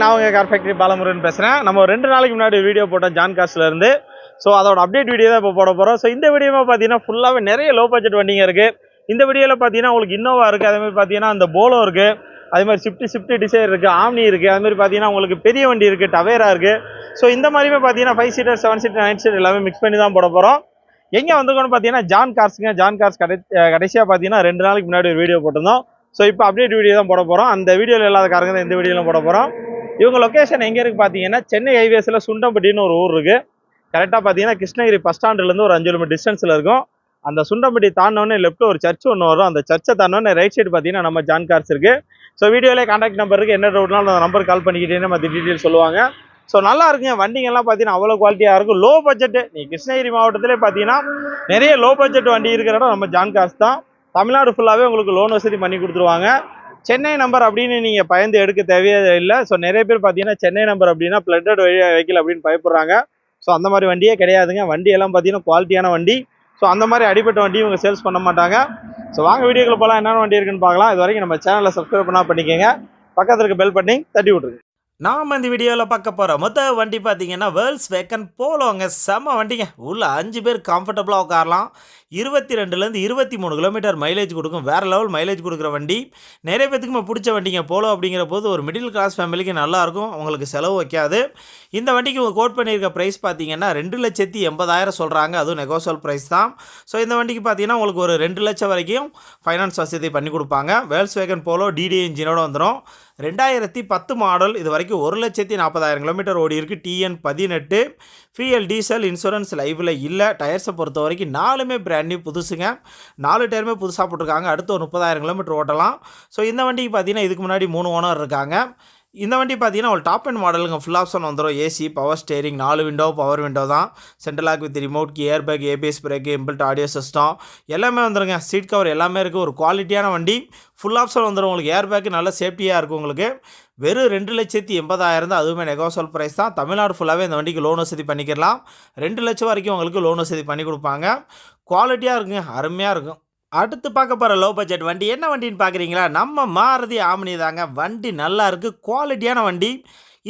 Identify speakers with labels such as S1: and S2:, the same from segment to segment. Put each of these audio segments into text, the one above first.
S1: நான் உங்கள் car factory Balamurugan பேசுகிறேன் நம்ம ரெண்டு நாளைக்கு முன்னாடி வீடியோ போட்டோம் ஜான் காஸ்ட்லேருந்து ஸோ அதோட அப்டேட் வீடியோ தான் இப்போ போட போகிறோம் ஸோ இந்த வீடியோவில் பார்த்தீங்கன்னா ஃபுல்லாகவே நிறைய லோ பட்ஜெட் வண்டிங்க இருக்குது இந்த வீடியோவில் பார்த்தீங்கன்னா உங்களுக்கு இன்னோவா இருக்குது அதேமாதிரி பார்த்தீங்கன்னா அந்த போலோ இருக்குது அதே மாதிரி ஸ்விஃப்ட் ஸ்விஃப்ட் டிசைர் இருக்குது ஆம்னி இருக்குது அதுமாதிரி பார்த்தீங்கன்னா உங்களுக்கு பெரிய வண்டி இருக்குது டவேரா இருக்குது ஸோ இந்த மாதிரியுமே பார்த்தீங்கன்னா five seater seven seater nine seater எல்லாமே மிக்ஸ் பண்ணி தான் போட போகிறோம் எங்கே வந்துக்கோன்னு பார்த்தீங்கன்னா ஜான் கார்ஸுங்க ஜான் கார்ஸ் கடை கடைசியாக பார்த்தீங்கன்னா ரெண்டு நாளைக்கு முன்னாடி ஒரு வீடியோ போட்டிருந்தோம். ஸோ இப்போ அப்டேட் வீடியோ தான் போட போகிறோம் அந்த வீடியோவில் இல்லாத காரங்க தான் இந்த வீடியோவில் போட போகிறோம் இவங்க லொக்கேஷன் எங்கே இருக்குது பார்த்தீங்கன்னா சென்னை ஹைவேஸில் சுண்டம்பட்டின்னு ஒரு ஊர் இருக்குது கரெக்டாக பார்த்தீங்கன்னா கிருஷ்ணகிரி பஸ் ஸ்டாண்ட்லேருந்து ஒரு அஞ்சு கிலோமீட்டர் டிஸ்டன்ஸில் இருக்கும். அந்த சுண்டம்பட்டி தாண்டினோடனே லெஃப்ட் ஒரு சர்ச் ஒன்று வரும். அந்த சர்ச்சை தாண்டினோடனே ரைட் சைடு பார்த்தீங்கன்னா நம்ம ஜான் கார்ஸ் இருக்குது ஸோ வீடியோலே காண்டாக்ட் நம்பர் இருக்குது என்ன டவுட்னாலும் அந்த நம்பர் கால் பண்ணிக்கிட்டே மற்ற டீட்டெயில் சொல்லுவாங்க. ஸோ நல்லா இருக்குங்க. வண்டிங்கெல்லாம் பார்த்தீங்கன்னா அவ்வளோ குவாலிட்டியாக இருக்கும். லோ பட்ஜெட்டு நீ கிருஷ்ணகிரி மாவட்டத்திலே பார்த்தீங்கன்னா நிறைய லோ பட்ஜெட் வண்டி இருக்கிற இடம் நம்ம ஜான் கார்ஸ் தான். தமிழ்நாடு ஃபுல்லாகவே உங்களுக்கு லோன் வசதி பண்ணி கொடுத்துருவாங்க. சென்னை நம்பர் அப்படின்னு நீங்கள் பயந்து எடுக்க தேவையே இல்லை. ஸோ நிறைய பேர் பார்த்தீங்கன்னா சென்னை நம்பர் அப்படின்னா பிளட்டட் வெஹிக்கிள் அப்படின்னு பயப்படுறாங்க. ஸோ அந்த மாதிரி வண்டியே கிடையாதுங்க. வண்டி எல்லாம் பார்த்தீங்கன்னா குவாலிட்டியான வண்டி. ஸோ அந்த மாதிரி அடிப்பட்ட வண்டி இவங்க சேல்ஸ் பண்ண மாட்டாங்க. ஸோ வாங்க வீடியோக்குள்ள போகலாம் என்னென்ன வண்டி இருக்குன்னு பார்க்கலாம். இது வரைக்கும் நம்ம சேனலில் சப்ஸ்கிரைப் பண்ணால் பண்ணிக்கோங்க. பக்கத்தில் இருக்க பெல் பண்ணி தட்டி விட்ருங்க
S2: நாம் இந்த வீடியோவில் பார்க்க போகிற மொத்த வண்டி பார்த்தீங்கன்னா வேர்ல்ட்ஸ் வேக்கன் போலோங்க செம்ம வண்டிங்க. உள்ளே அஞ்சு பேர் கம்ஃபர்டபுளாக உட்காரலாம். இருபத்தி ரெண்டுலேருந்து இருபத்தி மூணு கிலோமீட்டர் மைலேஜ் கொடுக்கும். வேறு லெவல் மைலேஜ் கொடுக்குற வண்டி. நிறைய பேத்துக்கு பிடிச்ச வண்டிங்க. போலோ அப்படிங்கிற போது ஒரு மிடில் கிளாஸ் ஃபேமிலிக்கு நல்லாயிருக்கும் அவங்களுக்கு செலவு வைக்காது. இந்த வண்டிக்கு உங்கள் கோட் பண்ணியிருக்க ப்ரைஸ் பார்த்தீங்கன்னா ரெண்டு லட்சத்தி எண்பதாயிரம் சொல்கிறாங்க அதுவும் நெகோசல் ப்ரைஸ் தான். ஸோ இந்த வண்டிக்கு பார்த்தீங்கன்னா உங்களுக்கு ஒரு ரெண்டு லட்சம் வரைக்கும் ஃபைனான்ஸ் வசதி பண்ணி கொடுப்பாங்க. வேர்ல்ஸ் வேகன் போலோ டிடி இன்ஜினோட வந்துடும் ரெண்டாயிரத்தி பத்து மாடல் இது வரைக்கும் ஒரு லட்சத்தி நாற்பதாயிரம் கிலோமீட்டர் ஓடி இருக்குது டிஎன் பதினெட்டு. ஃபிஎல் டீசல் இன்சூரன்ஸ் லைவில் இல்லை. டயர்ஸை பொறுத்த வரைக்கும் நாலுமே பிராண்ட் நியூ புதுசுங்க. நாலு டயருமே புதுசாக போட்டிருக்காங்க. அடுத்து ஒரு முப்பதாயிரம் கிலோமீட்டர் ஓட்டலாம். ஸோ இந்த வண்டிக்கு பார்த்தீங்கன்னா இதுக்கு முன்னாடி மூணு ஓனர் இருக்காங்க. இந்த வண்டி பார்த்தீங்கன்னா ஒரு டாப் அண்ட் மாடலுங்க ஃபுல் ஆப்ஷன் வந்துடும் ஏசி பவர் ஸ்டேரிங் நாலு விண்டோ பவர் விண்டோ தான். Central lock with remote key air bag ABS brake inbuilt audio system எல்லாமே வந்துடுங்க சீட் கவர் எல்லாமே இருக்குது ஒரு குவாலிட்டியான வண்டி. ஃபுல் ஆப்ஷன் வந்துடும் உங்களுக்கு ஏர் பேக் நல்ல சேஃப்டியாக இருக்கும் உங்களுக்கு. வெறும் ரெண்டு லட்சத்தி எண்பதாயிரம் தான். அதுவுமே நெகோசல் ப்ரைஸ் தான். தமிழ்நாடு ஃபுல்லாகவே இந்த வண்டிக்கு லோன் வசதி பண்ணிக்கலாம் ரெண்டு லட்சம் வரைக்கும் உங்களுக்கு லோன் வசதி பண்ணி கொடுப்பாங்க. குவாலிட்டியாக இருக்குங்க. அருமையாக இருக்கும். அடுத்து பார்க்க போகிற லோ பட்ஜெட் வண்டி என்ன வண்டின்னு பார்க்குறீங்களா? நம்ம மாருதி ஆம்னி தாங்க. வண்டி நல்லா இருக்குது குவாலிட்டியான வண்டி.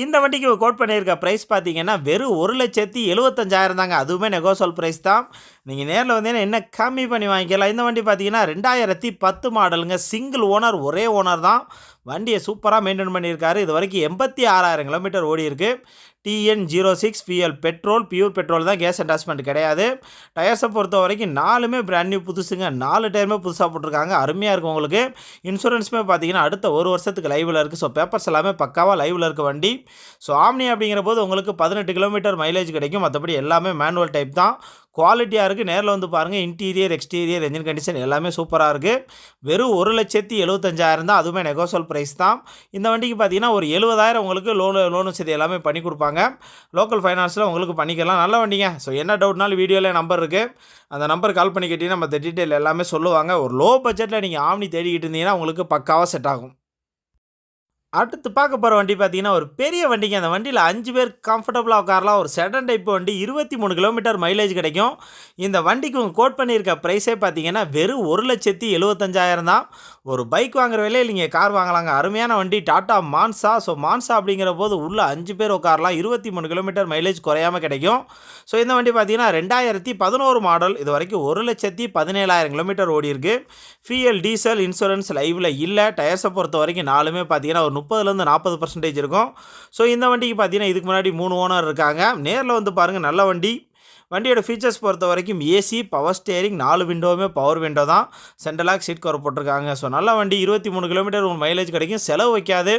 S2: இந்த வண்டிக்கு கோட் பண்ணியிருக்க ப்ரைஸ் பார்த்தீங்கன்னா வெறும் ஒரு லட்சத்தி எழுபத்தஞ்சாயிரம் தாங்க. அதுவுமே நெகோசோல் ப்ரைஸ் தான். நீங்கள் நேரில் வந்தீங்கன்னா என்ன கம்மி பண்ணி வாங்கிக்கலாம். இந்த வண்டி பார்த்தீங்கன்னா ரெண்டாயிரத்தி பத்து மாடலுங்க சிங்கிள் ஓனர் ஒரே ஓனர் தான். வண்டியை சூப்பராக மெயின்டைன் பண்ணியிருக்காரு. இது வரைக்கும் எண்பத்தி ஆறாயிரம் கிலோமீட்டர் ஓடி இருக்குது TN zero six PL petrol pure petrol தான் கேஸ் அட்டாச்மெண்ட் கிடையாது. டயர்ஸை பொறுத்த வரைக்கும் நாலுமே பிராண்ட் நியூ புதுசுங்க. நாலு டயருமே புதுசாக போட்டிருக்காங்க. அருமையாக இருக்கும் உங்களுக்கு. இன்சூரன்ஸுமே பார்த்தீங்கன்னா அடுத்த ஒரு வருஷத்துக்கு லைவில் இருக்குது ஸோ பேப்பர்ஸ் எல்லாமே பக்காவாக லைவில் இருக்க வண்டி. ஸோ ஆம்னி அப்படிங்கிற போது உங்களுக்கு பதினெட்டு கிலோமீட்டர் மைலேஜ் கிடைக்கும். மற்றபடி எல்லாமே மேனுவல் டைப் தான். குவாலிட்டியாக இருக்குது நேரில் வந்து பாருங்கள் இன்டீரியர் எக்ஸ்டீரியர் என்ஜின் கண்டிஷன் எல்லாமே சூப்பராக இருக்குது வெறும் ஒரு லட்சத்தி எழுபத்தஞ்சாயிரம் தான். அதுவுமே நெகோசல் ப்ரைஸ் தான். இந்த வண்டிக்கு பார்த்தீங்கன்னா ஒரு எழுபதாயிரம் உங்களுக்கு லோன் லோன் வசதி எல்லாமே பண்ணி கொடுப்பாங்க. லோக்கல் ஃபைனான்ஸில் உங்களுக்கு பண்ணிக்கலாம். நல்ல வண்டிங்க. ஸோ என்ன டவுட்னாலும் வீடியோவில் நம்பர் இருக்குது அந்த நம்பர் கால் பண்ணி கேட்டிங்கன்னா மற்ற டீட்டெயில் எல்லாமே சொல்லுவாங்க. ஒரு லோ பட்ஜெட்டில் நீங்கள் ஆம்னி தேடிக்கிட்டு இருந்தீங்கன்னா உங்களுக்கு பக்காவாக செட் ஆகும். அடுத்து பார்க்க போகிற வண்டி பார்த்தீங்கன்னா ஒரு பெரிய வண்டிங்க. அந்த வண்டியில் அஞ்சு பேர் கம்ஃபர்டபுளாக உட்காரலாம். ஒரு செடன் டைப் வண்டி இருபத்தி மூணு கிலோமீட்டர் மைலேஜ் கிடைக்கும். இந்த வண்டிக்கு உங்கள் கோட் பண்ணியிருக்க ப்ரைஸே பார்த்தீங்கன்னா வெறும் ஒரு லட்சத்தி எழுபத்தஞ்சாயிரம் தான். ஒரு பைக் வாங்குற விலையில் நீங்கள் கார் வாங்கலாங்க. அருமையான வண்டி. Tata Monza. ஸோ மான்சா அப்படிங்கிற போது உள்ள அஞ்சு பேர் உட்காரலாம். இருபத்தி மூணு கிலோமீட்டர் மைலேஜ் குறையாமல் கிடைக்கும். ஸோ இந்த வண்டி பார்த்தீங்கன்னா ரெண்டாயிரத்தி பதினோரு மாடல் இது வரைக்கும் ஒரு லட்சத்தி பதினேழாயிரம் கிலோமீட்டர் ஓடி இருக்குது ஃபியல் டீசல் இன்சூரன்ஸ் லைவில் இல்லை. டயர்ஸை பொறுத்த வரைக்கும் நாலுமே பார்த்தீங்கன்னா ஒரு முப்பதுலேருந்து நாற்பது பர்சன்டேஜ் இருக்கும். ஸோ இந்த வண்டிக்கு பார்த்தீங்கன்னா இதுக்கு முன்னாடி மூணு ஓனர் இருக்காங்க. நேரில் வந்து பாருங்கள் நல்ல வண்டி. வண்டியோட ஃபீச்சர்ஸ் பொறுத்த வரைக்கும் ஏசி பவர் ஸ்டேரிங் நாலு விண்டோவுமே பவர் விண்டோ தான். சென்ட்ரலாக் சீட் கவர் போட்டிருக்காங்க. ஸோ நல்ல வண்டி இருபத்தி மூணு கிலோமீட்டர் உங்களுக்கு மைலேஜ் கிடைக்கும். செலவு வைக்காது.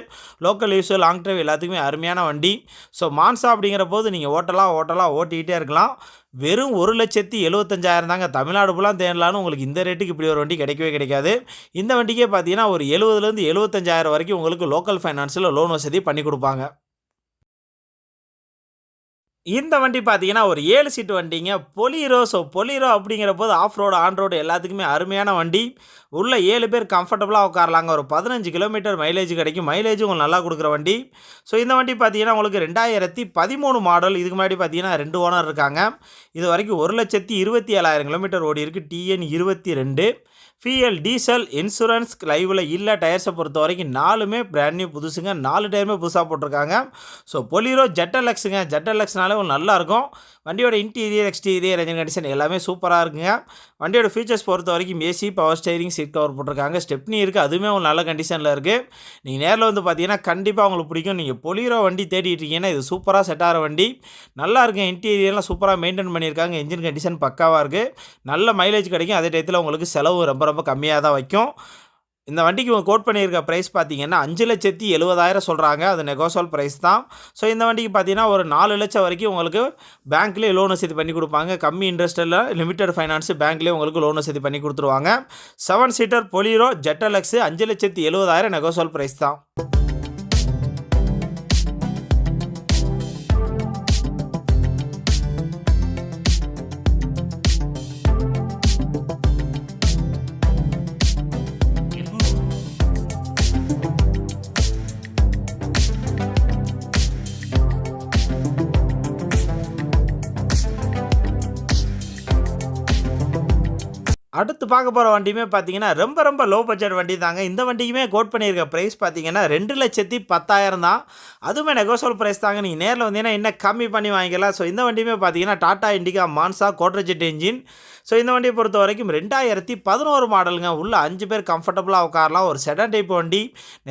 S2: லோக்கல் யூஸ் லாங் ட்ரைவ் எல்லாத்துக்குமே அருமையான வண்டி. ஸோ மான்சா அப்படிங்கிற போது நீங்கள் ஓட்டலாம் ஓட்டலாம் ஓட்டிக்கிட்டே இருக்கலாம். வெறும் ஒரு லட்சத்தி எழுபத்தஞ்சாயிரம் தாங்க. தமிழ்நாடு ஃபுல்லாக தேடலான்னு உங்களுக்கு இந்த ரேட்டுக்கு இப்படி ஒரு வண்டி கிடைக்கவே கிடைக்காது. இந்த வண்டிக்கே பார்த்தீங்கன்னா ஒரு எழுபதுலேருந்து எழுபத்தஞ்சாயிரம் வரைக்கும் உங்களுக்கு லோக்கல் ஃபைனான்ஸில் லோன் வசதி பண்ணி கொடுப்பாங்க. இந்த வண்டி பார்த்தீங்கன்னா ஒரு ஏழு சீட்டு வண்டிங்க. பொலிரோ ஸோ பொலிரோ அப்படிங்கிற போது ஆஃப் ரோடு ஆன் ரோடு எல்லாத்துக்குமே அருமையான வண்டி. உள்ள ஏழு பேர் கம்ஃபர்டபுளாக உட்காரலாங்க. ஒரு பதினஞ்சு கிலோமீட்டர் மைலேஜ் கிடைக்கும். மைலேஜும் உங்களுக்கு நல்லா கொடுக்குற வண்டி. ஸோ இந்த வண்டி பார்த்தீங்கன்னா உங்களுக்கு ரெண்டாயிரத்தி பதிமூணு மாடல் இதுக்கு முன்னாடி பார்த்தீங்கன்னா ரெண்டு ஓனர் இருக்காங்க. இது வரைக்கும் ஒரு லட்சத்தி இருபத்தி ஏழாயிரம் கிலோமீட்டர் ஓடி இருக்குது டிஎன் இருபத்தி ரெண்டு. ஃபிஎல் டீசல் இன்சூரன்ஸ் லைவில் இல்லை டயர்ஸை பொறுத்த வரைக்கும் நாலுமே பிராண்ட் நியூ புதுசுங்க. நாலு டயருமே புதுசாக போட்டிருக்காங்க. ஸோ பொலிரோ ஜெட்டலக்ஸுங்க ஜெட்டலக்ஸ்னாலே ஒரு நல்லாயிருக்கும் வண்டியோட இன்டீரியர் எக்ஸ்டீரியர் என்ஜின் கண்டிஷன் எல்லாமே சூப்பராக இருக்குங்க. வண்டியோட ஃபீச்சர்ஸ் பொறுத்த வரைக்கும் AC power steering seat cover போட்டிருக்காங்க. ஸ்டெப்னி இருக்குது அதுவுமே ஒரு நல்ல கண்டிஷனில் இருக்குது நீங்கள் நேரில் வந்து பார்த்தீங்கன்னா கண்டிப்பாக உங்களுக்கு பிடிக்கும். நீங்கள் பொலிரோ வண்டி தேடிட்டு இருக்கீங்கன்னா இது சூப்பராக செட் ஆகிற வண்டி. நல்லா இருக்கு இன்டீரியர்லாம் சூப்பராக மெயின்டைன் பண்ணியிருக்காங்க. இன்ஜின் கண்டிஷன் பக்காவாக இருக்குது நல்ல மைலேஜ் கிடைக்கும். அதே டயத்தில் உங்களுக்கு செலவு ரொம்ப ரொம்ப கம்மியாக தான் வைக்கும். இந்த வண்டிக்கு கோட் பண்ணியிருக்க ப்ரைஸ் பார்த்தீங்கன்னா அஞ்சு லட்சத்தி எழுபதாயிரம் சொல்கிறாங்க அது நெகோசோல் ப்ரைஸ் தான். ஸோ இந்த வண்டிக்கு பார்த்தீங்கன்னா ஒரு நாலு லட்சம் வரைக்கும் உங்களுக்கு பேங்க்லேயே லோன் வசதி பண்ணி கொடுப்பாங்க. கம்மி இன்ட்ரெஸ்ட்டில் லிமிடெட் ஃபைனான்ஸ் பேங்க்லேயே உங்களுக்கு லோன் வசதி பண்ணி கொடுத்துருவாங்க. செவன் சீட்டர் பொலிரோ ஜெட்டலக்ஸு அஞ்சு லட்சத்தி எழுபதாயிரம் நெகோசோல் ப்ரைஸ் தான். அடுத்து பார்க்க போகிற வண்டியுமே பார்த்தீங்கன்னா ரொம்ப ரொம்ப லோ பட்ஜெட் வண்டி தாங்க இந்த வண்டிக்குமே கோட் பண்ணியிருக்க ப்ரைஸ் பார்த்தீங்கன்னா ரெண்டு லட்சத்தி பத்தாயிரம் தான். அதுவுமே நெகோசல் ப்ரைஸ் தாங்க. நீங்கள் நேரில் வந்தீங்கன்னா இன்னும் கம்மி பண்ணி வாங்கிக்கலாம். ஸோ இந்த வண்டியுமே பார்த்தீங்கன்னா Tata Indica Manza Quadrajet engine so இந்த வண்டியை பொறுத்த வரைக்கும் ரெண்டாயிரத்தி பதினோரு மாடலுங்க. உள்ள அஞ்சு பேர் கம்ஃபர்டபுளாக உட்காரலாம். ஒரு செடன் டைப் வண்டி.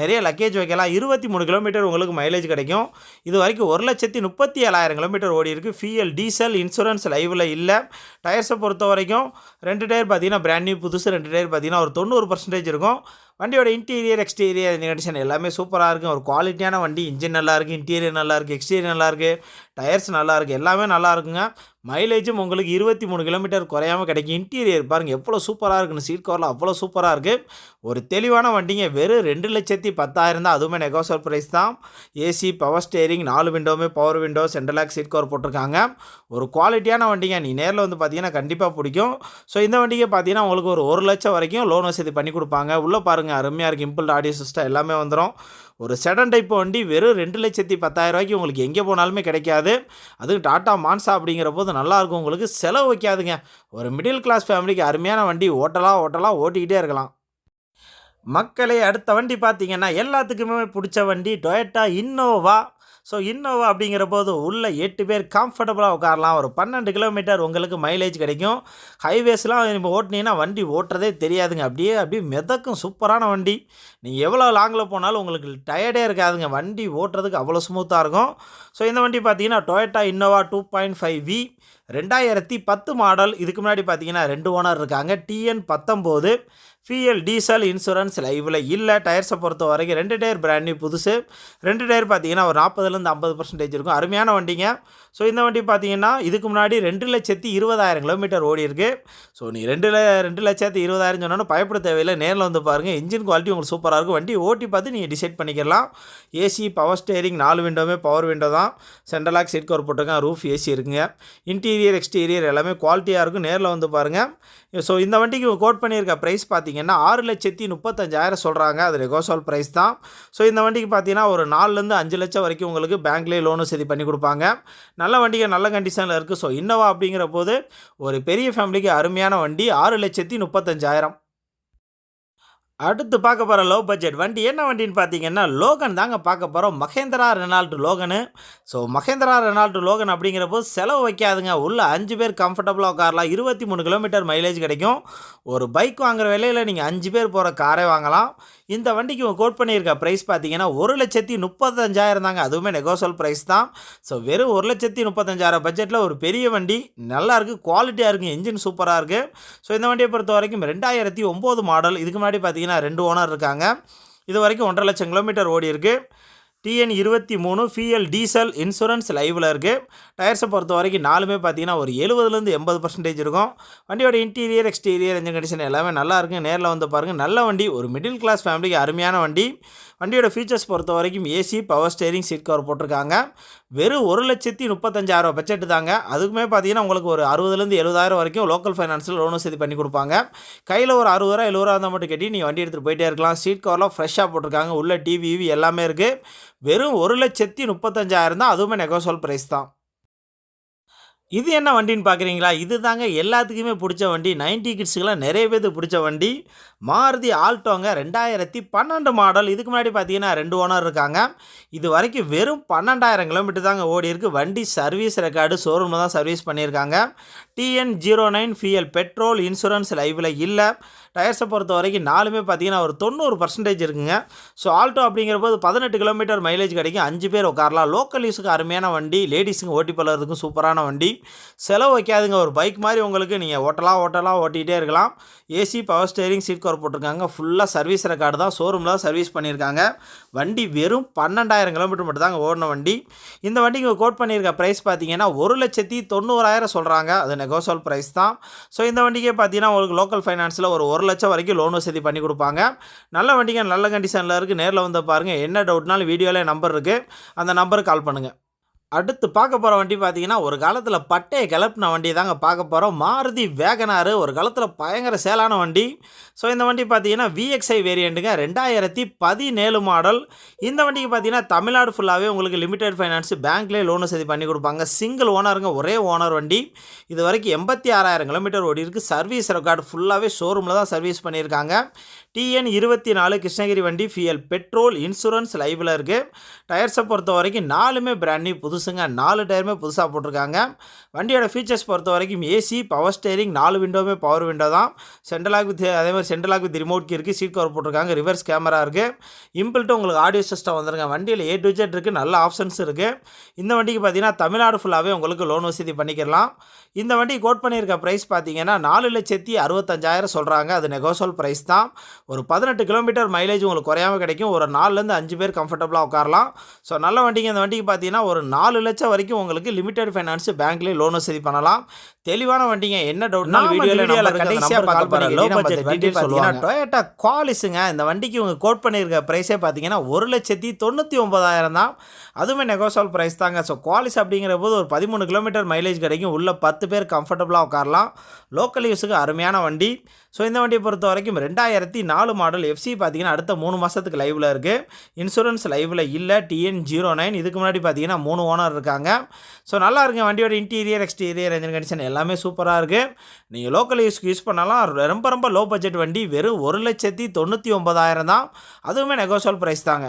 S2: நிறைய லக்கேஜ் வைக்கலாம். இருபத்தி மூணு கிலோமீட்டர் உங்களுக்கு மைலேஜ் கிடைக்கும். இது வரைக்கும் ஒரு லட்சத்தி முப்பத்தி ஏழாயிரம் கிலோமீட்டர் ஓடி இருக்குது ஃபியூயல் டீசல் இன்சூரன்ஸ் லைவில் இல்லை. டயர்ஸை பொறுத்த வரைக்கும் ரெண்டு டயர் பார்த்தீங்கன்னா பிராண்ட் நியூ புதுசு. ரெண்டு டயர் பார்த்தீங்கன்னா ஒரு தொண்ணூறு பர்சன்டேஜ் இருக்கும். வண்டியோட இன்டீரியர் எக்ஸ்டீரியர் கண்டிஷன் எல்லாமே சூப்பராக இருக்கும். ஒரு குவாலிட்டியான வண்டி இன்ஜின் நல்லாயிருக்கு இன்டீரியர் நல்லா இருக்குது எக்ஸ்டீரியர் நல்லாயிருக்கு டயர்ஸ் நல்லாயிருக்கு எல்லாமே நல்லா இருக்குங்க மைலேஜும் உங்களுக்கு இருபத்தி மூணு கிலோமீட்டர் குறையாமல் கிடைக்கும். இன்டீரியர் பாருங்கள் எவ்வளோ சூப்பராக இருக்குன்னு சீட் கவரில் அவ்வளோ சூப்பராக இருக்குது ஒரு தெளிவான வண்டிங்க வெறும் ரெண்டு லட்சத்தி பத்தாயிரம் தான் அதுவுமே நெகோசல் ப்ரைஸ் தான். ஏசி பவர் ஸ்டேரிங் நாலு விண்டோவுமே power window central lock seat cover போட்டிருக்காங்க. ஒரு குவாலிட்டியான வண்டிங்க நீ நேரில் வந்து பார்த்தீங்கன்னா கண்டிப்பாக பிடிக்கும். ஸோ இந்த வண்டிக்கு பார்த்தீங்கன்னா உங்களுக்கு ஒரு ஒரு லட்சம் வரைக்கும் லோன் வசதி பண்ணி கொடுப்பாங்க. உள்ளே பாருங்கள் அருமையாக இருக்குது இம்பிள் ஆடியோ சிஸ்டம் எல்லாமே வந்துடும் ஒரு செடன் டைப் வண்டி வெறும் ரெண்டு லட்சத்தி பத்தாயிரரூபாய்க்கு உங்களுக்கு எங்கே போனாலுமே கிடைக்காது. அதுவும் டாட்டா மான்சா அப்படிங்கிற போது நல்லாயிருக்கும் உங்களுக்கு செலவு வைக்காதுங்க. ஒரு மிடில் கிளாஸ் ஃபேமிலிக்கு அருமையான வண்டி ஓட்டலாம் ஓட்டலாம் ஓட்டிக்கிட்டே இருக்கலாம். மக்களே அடுத்த வண்டி பார்த்தீங்கன்னா எல்லாத்துக்குமே பிடிச்ச வண்டி டொயட்டா இன்னோவா ஸோ இன்னோவா அப்படிங்கிற போது உள்ளே எட்டு பேர் கம்ஃபர்டபுளாக உட்காரலாம். ஒரு பன்னெண்டு கிலோமீட்டர் உங்களுக்கு மைலேஜ் கிடைக்கும். ஹைவேஸ்லாம் இப்போ ஓட்டினீங்கன்னா வண்டி ஓட்டுறதே தெரியாதுங்க. அப்படியே அப்படியே மிதக்கும். சூப்பரான வண்டி. நீங்கள் எவ்வளோ லாங்கில் போனாலும் உங்களுக்கு டயர்டே இருக்காதுங்க. வண்டி ஓட்டுறதுக்கு அவ்வளோ ஸ்மூத்தாக இருக்கும். ஸோ இந்த வண்டி பார்த்தீங்கன்னா Toyota Innova two point five V ரெண்டாயிரத்தி பத்து மாடல் இதுக்கு முன்னாடி பார்த்தீங்கன்னா ரெண்டு ஓனர் இருக்காங்க. டிஎன் பத்தொம்போது. ஃபிஎல் டீசல் இன்சூரன்ஸ் லைவில் இல்லை. டயர்ஸை பொறுத்த வரைக்கும் ரெண்டு டயர் பிராண்ட் நியூ புதுசு. ரெண்டு டயர் பார்த்தீங்கன்னா ஒரு நாற்பதுலேருந்து ஐம்பது பர்சன்டேஜ் இருக்கும். அருமையான வண்டிங்க. ஸோ இந்த வண்டி பார்த்தீங்கன்னா இதுக்கு முன்னாடி ரெண்டு லட்சத்தி இருபதாயிரம் கிலோமீட்டர் ஓடி இருக்கு. ஸோ நீ ரெண்டு ல ரெண்டு லட்சத்தி இருபதாயிரம் சொன்னாலும் பயப்பட தேவையில்லை. நேரில் வந்து பாருங்கள் இன்ஜின் குவாலிட்டி உங்களுக்கு சூப்பராக இருக்கும். வண்டி ஓட்டி பார்த்து நீங்கள் டிசைட் பண்ணிக்கலாம். ஏசி பவர் ஸ்டேரிங் நாலு விண்டோமே பவர் விண்டோ தான். சென்ட்ரலாக் சீட் கவர் போட்டிருக்கேன் ரூஃப் ஏசி இருக்குங்க. இன்டீரியர் எக்ஸ்டீரியர் எல்லாமே குவாலிட்டியாக இருக்கும். நேரில் வந்து பாருங்கள் ஸோ இந்த வண்டிக்கு கோட் பண்ணியிருக்க ப்ரைஸ் பார்த்தீங்கன்னா ஆறு லட்சத்தி முப்பத்தஞ்சாயிரம் சொல்கிறாங்க அது ரெகோசால் ப்ரைஸ் தான். ஸோ இந்த வண்டிக்கு பார்த்தீங்கன்னா ஒரு நாலுலேருந்து அஞ்சு லட்சம் வரைக்கும் உங்களுக்கு பேங்க்லேயே லோனு சரி பண்ணி கொடுப்பாங்க. நல்ல வண்டிக்கு நல்ல கண்டிஷனில் இருக்குது ஸோ இன்னோவா அப்படிங்கிற போது ஒரு பெரிய ஃபேமிலிக்கு அருமையான வண்டி ஆறு லட்சத்தி முப்பத்தஞ்சாயிரம். அடுத்து பார்க்க போகிற லோ பட்ஜெட் வண்டி என்ன வண்டின்னு பார்த்தீங்கன்னா லோகன் தாங்க பார்க்க போகிறோம் மகேந்திரா ரெனால்டு லோகனு. ஸோ மகேந்திரா ரெனால்டு லோகன் அப்படிங்கிறப்போ செலவு வைக்காதுங்க. உள்ள அஞ்சு பேர் கம்ஃபர்டபுளாக உட்காரலாம். இருபத்தி மூணு கிலோமீட்டர் மைலேஜ் கிடைக்கும். ஒரு பைக் வாங்குற விலையில் நீங்கள் அஞ்சு பேர் போகிற காரே வாங்கலாம். இந்த வண்டிக்கு கோட் பண்ணியிருக்க ப்ரைஸ் பார்த்தீங்கன்னா ஒரு லட்சத்தி முப்பத்தஞ்சாயிரம் தாங்க. அதுவுமே நெகோசல் ப்ரைஸ் தான். ஸோ வெறும் ஒரு லட்சத்தி முப்பத்தஞ்சாயிரம் பட்ஜெட்டில் ஒரு பெரிய வண்டி. நல்லாயிருக்கு குவாலிட்டியாக இருக்குது இன்ஜின் சூப்பராக இருக்குது ஸோ இந்த வண்டியை பொறுத்த வரைக்கும் ரெண்டாயிரத்தி ஒம்பது மாடல் இதுக்கு முன்னாடி பார்த்தீங்கன்னா ரெண்டு ஓனர் இருக்காங்க. இது வரைக்கும் ஒன்றரை லட்சம் கிலோமீட்டர் ஓடி இருக்குது டிஎன் இருபத்தி மூணு ஃபிஎல் டீசல் இன்சூரன்ஸ் லைவில் இருக்குது டயர்ஸை பொறுத்த வரைக்கும் நாலுமே பார்த்தீங்கன்னா ஒரு எழுபதுலேருந்து எண்பது பர்சன்டேஜ் இருக்கும். வண்டியோட இன்டீரியர் எக்ஸ்டீரியர் இன்ஜின் கண்டிஷன் எல்லாமே நல்லா இருக்குது நேரில் வந்து பாருங்கள் நல்ல வண்டி. ஒரு மிடில் கிளாஸ் ஃபேமிலிக்கு அருமையான வண்டி. வண்டியோட ஃபீச்சர்ஸ் பொறுத்த வரைக்கும் AC power steering seat cover போட்டிருக்காங்க. வெறும் ஒரு லட்சத்தி முப்பத்தஞ்சாயிரம் பட்ஜெட் தாங்க. அதுக்குமே பார்த்தீங்கன்னா உங்களுக்கு ஒரு அறுபதுலேருந்து எழுபதாயிரம் வரைக்கும் லோக்கல் ஃபைனான்ஸில் லோன் வசதி பண்ணி கொடுப்பாங்க. கையில் ஒரு அறுபது ரூபா எழுபது ரூபா இருந்தால் மட்டும் கட்டி நீ வண்டி எடுத்துகிட்டு போயிட்டே இருக்கலாம். சீட் கவர்லாம் ஃப்ரெஷ்ஷாக போட்டிருக்காங்க. உள்ள டிவி எல்லாமே இருக்குது வெறும் ஒரு லட்சத்தி முப்பத்தஞ்சாயிரம் தான் அதுவுமே நெகோசல் ப்ரைஸ் தான். இது என்ன வண்டின்னு பார்க்குறீங்களா? இது தாங்க எல்லாத்துக்குமே பிடிச்ச வண்டி. நைன்டி கிட்ஸுக்கெல்லாம் நிறைய பேருக்கு பிடிச்ச வண்டி. மாருதி ஆல்டோங்க ரெண்டாயிரத்தி பன்னெண்டு மாடல். இதுக்கு முன்னாடி பார்த்தீங்கன்னா ரெண்டு ஓனர் இருக்காங்க. இது வரைக்கும் வெறும் பன்னெண்டாயிரம் கிலோமீட்டர் தாங்க ஓடி இருக்குது வண்டி சர்வீஸ் ரெக்கார்டு ஷோரூமில் தான் சர்வீஸ் பண்ணியிருக்காங்க. TN zero nine PL petrol insurance லைவில் இல்லை. டயர்ஸை பொறுத்த வரைக்கும் நாலுமே பார்த்தீங்கன்னா ஒரு தொண்ணூறு பர்சன்டேஜ் இருக்குங்க. ஸோ ஆல்டோ அப்படிங்கிற போது பதினெட்டு கிலோமீட்டர் மைலேஜ் கிடைக்கும். அஞ்சு பேர் உட்காரலாம். லோக்கல் யூஸுக்கு அருமையான வண்டி. லேடிஸுங்க ஓட்டி பழகிறதுக்கும் சூப்பரான வண்டி. செலவு வைக்காதுங்க. ஒரு பைக் மாதிரி உங்களுக்கு நீங்கள் ஓட்டலாம் ஓட்டலாம் ஓட்டிகிட்டே இருக்கலாம். AC power steering seat cover போட்டிருக்காங்க. ஃபுல்லாக சர்வீஸ் ரெக்கார்டு தான். ஷோரூமில் சர்வீஸ் பண்ணியிருக்காங்க. வண்டி வெறும் பன்னெண்டாயிரம் கிலோமீட்டர் மட்டும் தாங்க ஓடின வண்டி. இந்த வண்டிக்கு கோட் பண்ணியிருக்க ப்ரைஸ் பார்த்தீங்கன்னா ஒரு லட்சத்தி தொண்ணூறாயிரம் சொல்கிறாங்க அது நெகோசோல் ப்ரைஸ் தான். ஸோ இந்த வண்டிக்கே பார்த்தீங்கன்னா உங்களுக்கு லோக்கல் ஃபைனான்ஸில் ஒரு ஒரு லட்சம் வரைக்கும் லோன் வசதி பண்ணி கொடுப்பாங்க. நல்ல வண்டிங்க நல்ல கண்டிஷனில் இருக்குது நேரில் வந்து பாருங்கள் என்ன டவுட்னாலும் வீடியோவில் நம்பர் இருக்குது அந்த நம்பருக்கு கால் பண்ணுங்கள் அடுத்து பார்க்க போகிற வண்டி பார்த்தீங்கன்னா ஒரு காலத்தில் பட்டையை கிளப்பின வண்டி தாங்க பார்க்க போகிறோம் மாருதி வேகனாரு ஒரு காலத்தில் பயங்கர சேலான வண்டி. ஸோ இந்த வண்டி பார்த்தீங்கன்னா விஎக்ஸ்ஐ வேரியண்ட்டுங்க ரெண்டாயிரத்தி பதினேழு மாடல் இந்த வண்டிக்கு பார்த்தீங்கன்னா தமிழ்நாடு ஃபுல்லாகவே உங்களுக்கு லிமிடெட் ஃபைனான்ஸ் பேங்க்லேயே லோன் வசதி பண்ணி கொடுப்பாங்க. சிங்கிள் ஓனருங்க ஒரே ஓனர் வண்டி. இது வரைக்கும் எண்பத்தி ஆறாயிரம் கிலோமீட்டர் ஓடி இருக்குது சர்வீஸ் ரெக்கார்டு ஃபுல்லாகவே ஷோரூமில் தான் சர்வீஸ் பண்ணியிருக்காங்க. டிஎன் இருபத்தி நாலு கிருஷ்ணகிரி வண்டி ஃபியல் பெட்ரோல் இன்சூரன்ஸ் லைவில் இருக்குது டயர்ஸை பொறுத்த வரைக்கும் நாலுமே பிராண்ட் நியூ புதுசுங்க. நாலு டயருமே புதுசாக போட்டிருக்காங்க. வண்டியோட ஃபீச்சர்ஸ் பொறுத்த வரைக்கும் ஏசி பவர் ஸ்டேரிங் நாலு விண்டோவுமே பவர் விண்டோ தான். சென்ட்ரலாக் வித் அதே மாதிரி central lock with remote key இருக்குது சீட் கவர் போட்டிருக்காங்க. ரிவர்ஸ் கேமரா இருக்குது இம்பிள்ட்டு உங்களுக்கு ஆடியோ சிஸ்டம் வந்துருங்க. வண்டியில் ஏ டு ஜெட் இருக்குது நல்ல ஆப்ஷன்ஸ் இருக்குது இந்த வண்டிக்கு பார்த்தீங்கன்னா தமிழ்நாடு ஃபுல்லாகவே உங்களுக்கு லோன் வசதி பண்ணிக்கலாம். இந்த வண்டி கோட் பண்ணியிருக்க ப்ரைஸ் பார்த்தீங்கன்னா நாலு லட்சத்தி அறுபத்தஞ்சாயிரம் சொல்கிறாங்க அது நெகோசல் ப்ரைஸ் தான். ஒரு பதினெட்டு கிலோமீட்டர் மைலேஜ் உங்களுக்கு குறையாம கிடைக்கும். ஒரு நாலுலேருந்து அஞ்சு பேர் கம்ஃபர்டபுளாக உட்காரலாம். ஸோ நல்ல வண்டிங்க. இந்த வண்டிக்கு பார்த்தீங்கன்னா ஒரு நாலு லட்சம் வரைக்கும் உங்களுக்கு லிமிடெட் ஃபைனான்ஸ் பேங்க்லேயே லோன் வசதி பண்ணலாம். தெளிவான வண்டிங்க. என்ன டவுட்னா வீடியோவில் கடைசியாக பார்க்க போகிற லோ பட்ஜெட் வண்டி பார்த்தீங்கன்னா டொயோட்டா குவாலிஸுங்க இந்த வண்டிக்கு இவங்க கோட் பண்ணியிருக்க ப்ரைஸே பார்த்தீங்கன்னா ஒரு லட்சத்தி தொண்ணூற்றி ஒம்பதாயிரம் தான். அதுவுமே நெகோசோல் ப்ரைஸ் தாங்க. ஸோ குவாலிஸ் அப்படிங்கிற போது ஒரு பதிமூணு கிலோமீட்டர் மைலேஜ் கிடைக்கும். உள்ள பத்து பேர் கம்ஃபர்டபுளாக உட்காரலாம். லோக்கல் யூஸுக்கு அருமையான வண்டி. ஸோ இந்த வண்டியை பொறுத்த வரைக்கும் ரெண்டாயிரத்தி நாலு மாடல் எஃப்சி பார்த்தீங்கன்னா அடுத்த மூணு மாதத்துக்கு லைவில் இருக்குது இன்சூரன்ஸ் லைவில் இல்லை. டிஎன் ஜீரோ நைன் இதுக்கு முன்னாடி பார்த்தீங்கன்னா மூணு ஓனர் இருக்காங்க. ஸோ நல்லா இருக்குங்க. வண்டியோட இன்டீரியர் எக்ஸ்டீரியர் என்ஜின் கண்டிஷன் எல்லாமே சூப்பராக இருக்குது நீங்கள் லோக்கல் யூஸ்க்கு யூஸ் பண்ணலாம். ரொம்ப ரொம்ப லோ பட்ஜெட் வண்டி. வெறும் ஒரு லட்சத்தி தொண்ணூற்றி ஒம்பதாயிரம் தான். அதுவுமே நெகோசல் ப்ரைஸ் தாங்க.